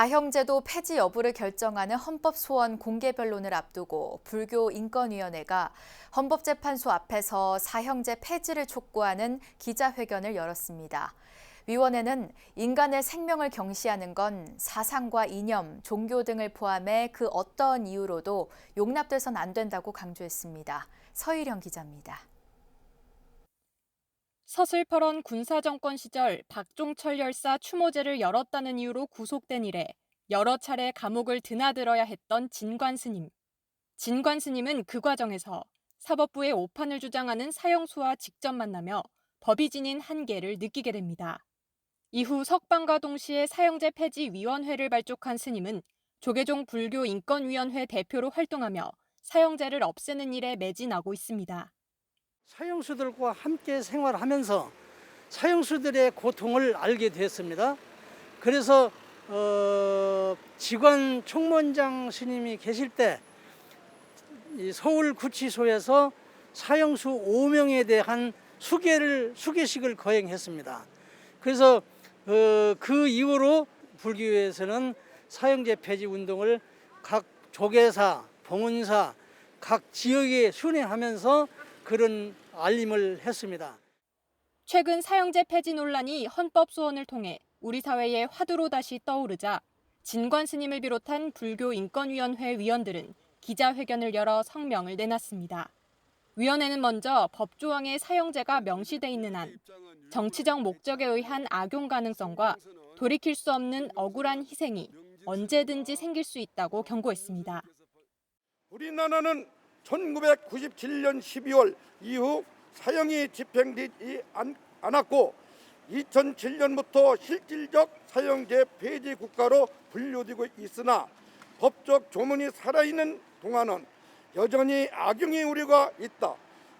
사형제도 폐지 여부를 결정하는 헌법 소원 공개 변론을 앞두고 불교 인권위원회가 헌법재판소 앞에서 사형제 폐지를 촉구하는 기자회견을 열었습니다. 위원회는 인간의 생명을 경시하는 건 사상과 이념, 종교 등을 포함해 그 어떠한 이유로도 용납돼선 안 된다고 강조했습니다. 서희령 기자입니다. 서슬퍼런 군사정권 시절 박종철 열사 추모제를 열었다는 이유로 구속된 이래 여러 차례 감옥을 드나들어야 했던 진관 스님. 진관 스님은 그 과정에서 사법부의 오판을 주장하는 사형수와 직접 만나며 법이 지닌 한계를 느끼게 됩니다. 이후 석방과 동시에 사형제 폐지 위원회를 발족한 스님은 조계종 불교 인권위원회 대표로 활동하며 사형제를 없애는 일에 매진하고 있습니다. 사형수들과 함께 생활하면서 사형수들의 고통을 알게 됐습니다. 그래서 어, 직원 총무원장 스님이 계실 때이 서울 구치소에서 사형수 5명에 대한 수계를 수계식을 거행했습니다. 그래서 어, 그 이후로 불교에서는 사형제 폐지 운동을 각 조계사, 봉은사, 각 지역에 순회하면서 그런 알림을 했습니다. 최근 사형제 폐지 논란이 헌법 소원을 통해 우리 사회의 화두로 다시 떠오르자 진관 스님을 비롯한 불교 인권위원회 위원들은 기자회견을 열어 성명을 내놨습니다. 위원회는 먼저 법조항에 사형제가 명시돼 있는 한 정치적 목적에 의한 악용 가능성과 돌이킬 수 없는 억울한 희생이 언제든지 생길 수 있다고 경고했습니다. 우리나라는 1997년 12월 이후 사형이 집행되지 않, 않았고 2007년부터 실질적 사형제 폐지 국가로 분류되고 있으나 법적 조문이 살아있는 동안은 여전히 악용의 우려가 있다.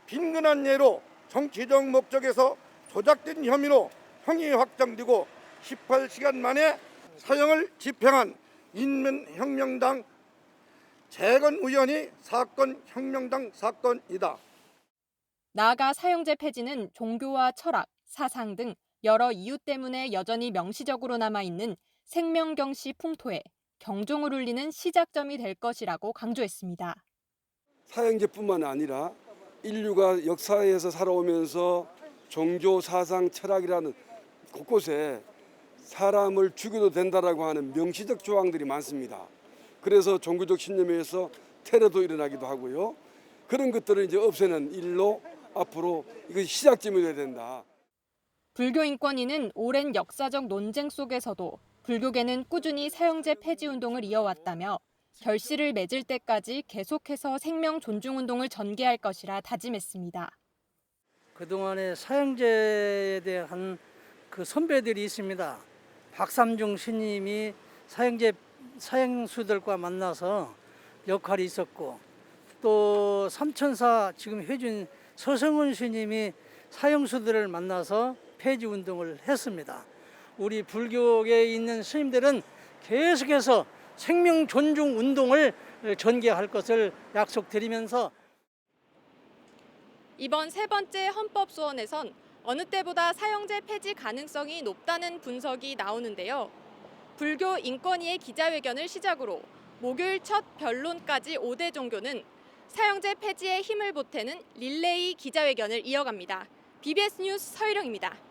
빈근한 예로 정치적 목적에서 조작된 혐의로 형이 확정되고 18시간 만에 사형을 집행한 인민혁명당 재건 의원이 사건 혁명당 사건이다. 나아가 사형제 폐지는 종교와 철학, 사상 등 여러 이유 때문에 여전히 명시적으로 남아있는 생명경시 풍토에 경종을 울리는 시작점이 될 것이라고 강조했습니다. 사형제뿐만 아니라 인류가 역사에서 살아오면서 종교, 사상, 철학이라는 곳곳에 사람을 죽여도 된다라고 하는 명시적 조항들이 많습니다. 그래서 종교적 신념에서 테러도 일어나기도 하고요. 그런 것들을 이제 없애는 일로 앞으로 이것이 시작점이 돼야 된다. 불교 인권위는 오랜 역사적 논쟁 속에서도 불교계는 꾸준히 사형제 폐지 운동을 이어왔다며 결실을 맺을 때까지 계속해서 생명 존중 운동을 전개할 것이라 다짐했습니다. 그동안에 사형제에 대한 그 선배들이 있습니다. 박삼중 스님이 사형제 사형수들과 만나서 역할이 있었고 또 삼천사 지금 회준 서성훈 스님이 사형수들을 만나서 폐지 운동을 했습니다. 우리 불교계에 있는 스님들은 계속해서 생명 존중 운동을 전개할 것을 약속드리면서 이번 세 번째 헌법 소원에선 어느 때보다 사형제 폐지 가능성이 높다는 분석이 나오는데요. 불교 인권위의 기자회견을 시작으로 목요일 첫 변론까지 5대 종교는 사형제 폐지에 힘을 보태는 릴레이 기자회견을 이어갑니다. BBS 뉴스 서희령입니다.